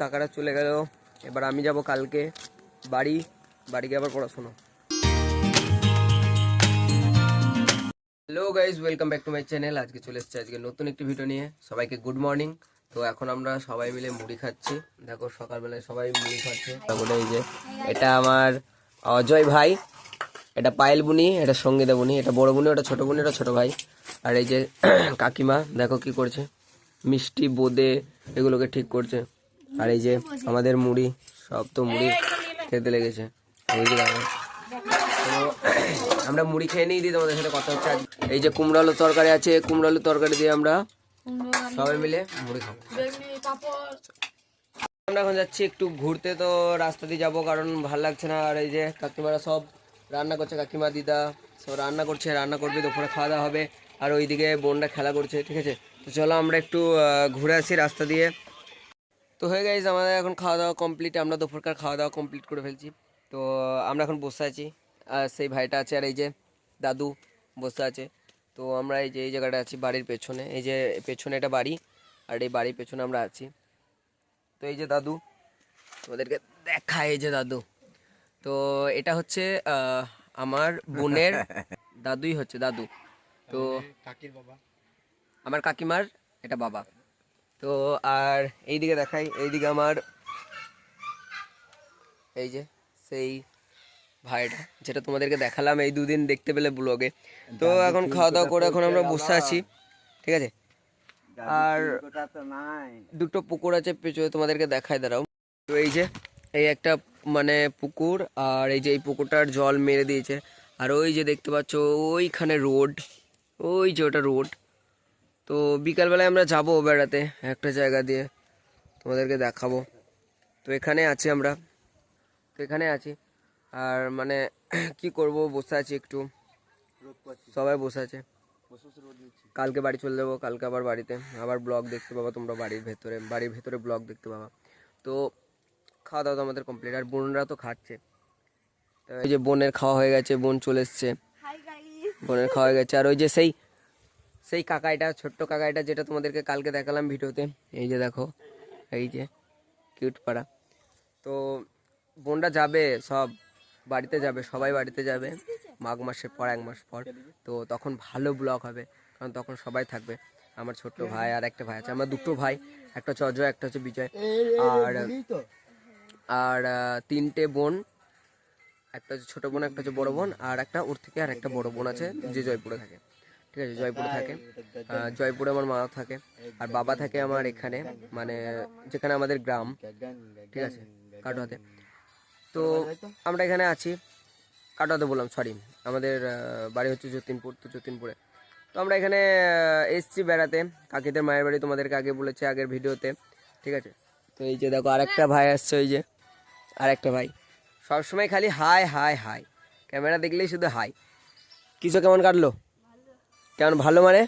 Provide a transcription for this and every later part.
কাকারা চলে গেল। এবার আমি যাব কালকে বাড়ি। বাড়ি গিয়ে আবার পড়াশোনা। Hello guys welcome back to my channel আজকে চলে এসেছে, আজকে নতুন একটি ভিডিও নিয়ে। সবাইকে গুড মর্নিং তো এখন আমরা সবাই মিলে মুড়ি খাচ্ছি। দেখো সকালবেলায় সবাই মুড়ি খাচ্ছে। তারপরে এই যে, এটা আমার অজয় ভাই। এটা পায়েল বুনি, এটা সঙ্গীতা বুনি। এটা বড় বুনি, ওটা ছোট বুনি, ওটা ছোট ভাই। আর এই যে কাকিমা, দেখো কি করছে। মিষ্টি বোদে এগুলোকে ঠিক করছে। আর এই যে আমাদের মুড়ি, সব তো মুড়ি খেতে লেগেছে। আমরা মুড়ি খেয়ে নিয়ে দিই তোমাদের সাথে কথা হচ্ছে। এই যে কুমড়ো আলুর তরকারি আছে কুমড়ো আলুর তরকারি দিয়ে আমরা সবাই মিলে মুড়ি খাব। আমরা এখন যাচ্ছি একটু ঘুরতে, তো রাস্তা দিয়ে যাব, কারণ ভালো লাগছে না। আর এই যে কাকিমারা সব রান্না করছে, কাকিমা, দিদা, সব রান্না করছে, রান্না করবে, দুপুরে খাওয়া দাওয়া হবে। আর ওইদিকে বোনরা খেলা করছে, ঠিক আছে? তো চলো আমরা একটু ঘুরে আসি রাস্তা দিয়ে। তো হয়ে গেছে আমাদের এখন খাওয়া দাওয়া কমপ্লিট আমরা দুপুরকার খাওয়া দাওয়া কমপ্লিট করে ফেলছি। তো আমরা এখন বসে আছি আর সেই ভাইটা আছে আর এই যে দাদু বসে আছে। তো আমরা এই যে এই জায়গাটা আছি বাড়ির পেছনে। এই যে পেছনে এটা বাড়ি আর এই বাড়ির পেছনে আমরা আছি। তো এই যে দাদু তোমাদেরকে দেখা এই যে দাদু। তো এটা হচ্ছে আমার বোনের দাদুই হচ্ছে দাদু। তো কাকির বাবা। আমার কাকিমার এটা বাবা। তো আর এইদিকে দেখাই এইদিকে আমার এই যে সেই ভাইটা যেটা তোমাদেরকে দেখালাম এই দুদিন দেখতে পেলে ব্লগে। তো এখন খাওয়া দাওয়া করে এখন আমরা বসে আছি ঠিক আছে? আর দুটো পুকুর আছে পেছনে তোমাদেরকে দেখাই দাঁড়াও। তো এই যে এই একটা মানে পুকুর আর এই যে এই পুকুরটার জল মেরে দিয়েছে। আর ওই যে দেখতে পাচ্ছ ওইখানে রোড ওই যে ওটা রোড। তো বিকালবেলায় আমরা যাব বেড়াতে একটা জায়গা দিয়ে। তোমাদেরকে দেখাবো। তো এখানে আছি আমরা। তো এখানে আছি। আর মানে কি করব? বসে আছি একটু। সবাই বসে আছে। কালকে বাড়ি চলে যাব। কালকে আবার বাড়িতে। আবার ব্লগ দেখতে পাবা তোমরা বাড়ির ভেতরে। বাড়ির ভেতরে ব্লগ দেখতে পাবা। তো খাওয়া দাওয়া তো আমাদের কমপ্লিট। আর বোনরা তো খাচ্ছে। তো এই যে বোনের খাওয়া হয়ে গেছে। বোন চলে এসছে। বোনের খাওয়া হয়ে গেছে। আর ওই যে সেই সেই কাকাইটা, ছোট্ট কাকাইটা যেটা তোমাদেরকে কালকে দেখালাম ভিডিওতে। এই যে দেখো, এই যে কিউট পাড়া। তো বোনরা যাবে, সব বাড়িতে যাবে, সবাই বাড়িতে যাবে, মাঘ মাসের পর, এক মাস পর। তো তখন ভালো ব্লগ হবে, কারণ তখন সবাই থাকবে। আমার ছোট্ট ভাই আর একটা ভাই আছে, আমার দুটো ভাই, একটা হচ্ছে অজয়, একটা হচ্ছে বিজয়। আর আর তিনটে বোন, একটা হচ্ছে ছোটো বোন, একটা হচ্ছে বড় বোন, আর একটা ওর থেকে আর একটা বড় বোন আছে, যে জয়পুরে থাকে। ঠিক আছে জয়পুরে থাকে। আহ, জয়পুরে আমার মা থাকে আর বাবা থাকে আমার এখানে। মানে যেখানে আমাদের গ্রাম। ঠিক আছে কাটোয়াতে। তো আমরা এখানে আছি কাটোয়াতে বললাম সরি আমাদের বাড়ি হচ্ছে যতীনপুর তো যতীনপুরে। তো আমরা এখানে এসছি বেড়াতে। কাকিদের মায়ের বাড়ি তোমাদেরকে আগে বলেছি আগের ভিডিওতে। ঠিক আছে? তো এই যে দেখো আরেকটা ভাই আসছে ওই যে আরেকটা ভাই। সবসময় খালি হাই হাই হাই। ক্যামেরা দেখলেই শুধু হাই। কিছু কেমন কাটলো? কেমন ভালো মানে?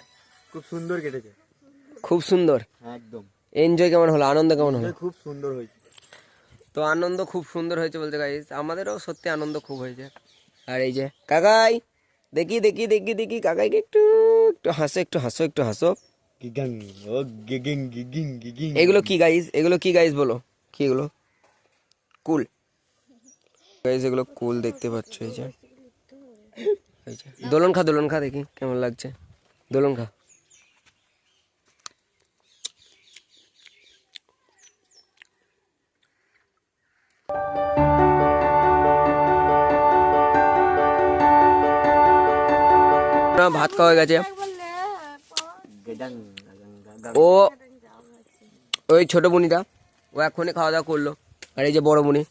খুব সুন্দর কেটেছে। খুব সুন্দর? একদম। এনজয় কেমন হলো? আনন্দ কেমন হলো? খুব সুন্দর হয়েছে। তো আনন্দ খুব সুন্দর হয়েছে বলতে গাইস আমাদেরও সত্যি আনন্দ খুব হয়েছে। আর এই যে কাকাই দেখি দেখি দেখি দেখি কাকাইকে একটু একটু হাসো একটু হাসো একটু হাসো। এগুলো কি গাইস এগুলো কি গাইস বলো? কি এগুলো? কুল। গাইস এগুলো কুল দেখতে পাচ্ছ এই যে। দোলন খা দোলন খা দেখি কেমন লাগছে? দোলন খা। ভাত খাওয়া হয়ে গেছে। ও, ওই ছোট বুনিটা ও এখনই খাওয়া দাওয়া করল। আর এই যে বড় বুনি,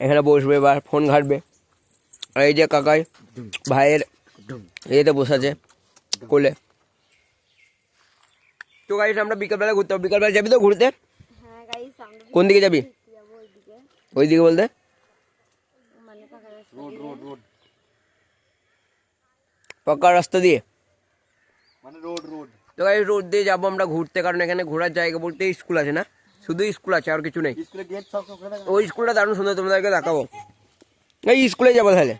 এখানে বসবে বা ফোন ঘাটবে। আর এই যে কাকাই, ভাইয়ের ইয়েতে বসে আছে, কোলে। তো গাড়ি আমরা বিকালবেলা ঘুরতে হবে বিকালবেলা যাবি তো ঘুরতে? হ্যাঁ গাইস কোন দিকে যাবি? ওইদিকে ওই দিকে। বলতে? মানে পাকা রাস্তা রোড রোড রোড পাকা রাস্তা দিয়ে? মানে রোড রোড তো গাড়ি রোড দিয়ে যাব আমরা ঘুরতে কারণ এখানে ঘোরার জায়গা বলতে স্কুল আছে না? শুধু স্কুল আছে আর কিছু নেই। স্কুলে গেট সব সব করে ওই স্কুলটা দারুণ সুন্দর তোমাদেরকে দেখাবো। এই স্কুলে যাব তাহলে।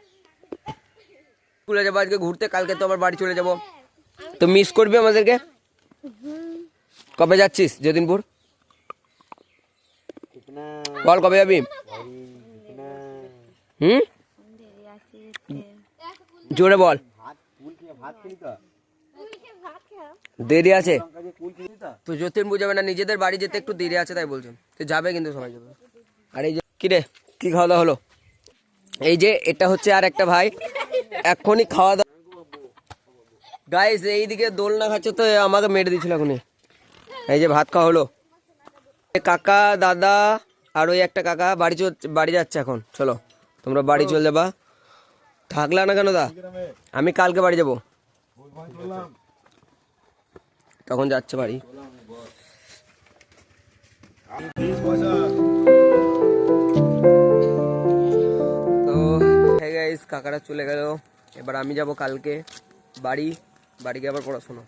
স্কুলে যাব আজকে ঘুরতে কালকে তো আবার বাড়ি চলে যাব। তো মিস করবি আমাদেরকে? কবে যাচ্ছিস যদিনপুর বল কবে যাবি? হুম? জোরে বল। দেরি আছে। তো যতীনপুর যাবে না, নিজেদের বাড়ি যেতে একটু দেরি আছে তাই বলছেন তো যাবে কিন্তু সবাই যাবে। আর এই যে, কিরে, কি খাওয়া দাওয়া হলো? এই যে, এটা হচ্ছে আর একটা ভাই। এখনই খাওয়া দাওয়া গাইস এইদিকে দোলনা খাচ্ছে তো আমাকে মেরে দিয়েছিল এখনই। এই যে ভাত খাওয়া হলো। কাকা দাদা আর ওই একটা কাকা বাড়ি বাড়ি যাচ্ছে এখন। চলো তোমরা বাড়ি চলে। যাবা। থাকলা না কেন দা? আমি কালকে বাড়ি যাব। তখন যাচ্ছে বাড়ি। তো হ্যাঁ গাইস কাকারা চলে গেল। এবার আমি যাব কালকে বাড়ি। বাড়ি গিয়ে আবার পড়াশোনা।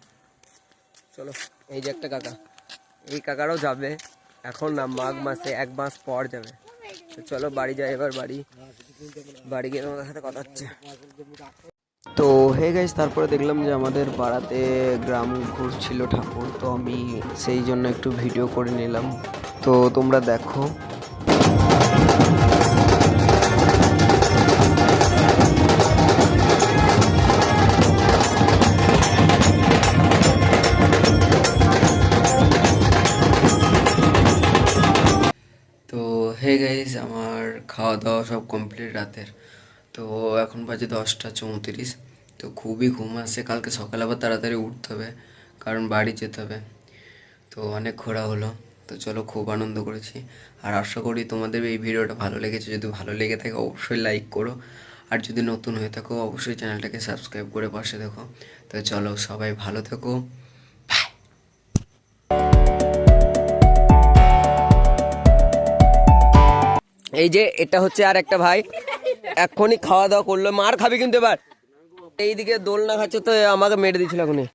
চলো এই যে একটা কাকা। এই কাকারাও যাবে। এখন না, মাঘ মাসে এক মাস পর যাবে। তো চলো, বাড়ি যাই এবার বাড়ি। বাড়ি গিয়ে তোমাদের সাথে কথা হচ্ছে। তো, হে গেছে তারপরে দেখলাম যে আমাদের পাড়াতে গ্রাম ঘুরছিল ঠাকুর। তো আমি সেই জন্য একটু ভিডিও করে নিলাম। তো তোমরা দেখো। হে গাইস আমার খাওয়া দাওয়া সব কমপ্লিট রাতের। তো এখন বাজে দশটা চৌত্রিশ। তো খুবই ঘুম আসছে। কালকে সকালে আবার তাড়াতাড়ি উঠতে হবে, কারণ বাড়ি যেতে হবে। তো অনেক ঘোরা হলো। তো চলো খুব আনন্দ করেছি। আর আশা করি তোমাদের এই ভিডিওটা ভালো লেগেছে। যদি ভালো লেগে থাকে, অবশ্যই লাইক করো। আর যদি নতুন হয়ে থাকো, অবশ্যই চ্যানেলটাকে সাবস্ক্রাইব করে পাশে দেখো। তো চলো সবাই ভালো থেকো। এই যে, এটা হচ্ছে আর একটা ভাই। এখনই খাওয়া দাওয়া করল। মার খাবি কিন্তু এবার। এইদিকে দোলনা খাচ্ছে তো আমাকে মেরে দিয়েছিল এখনই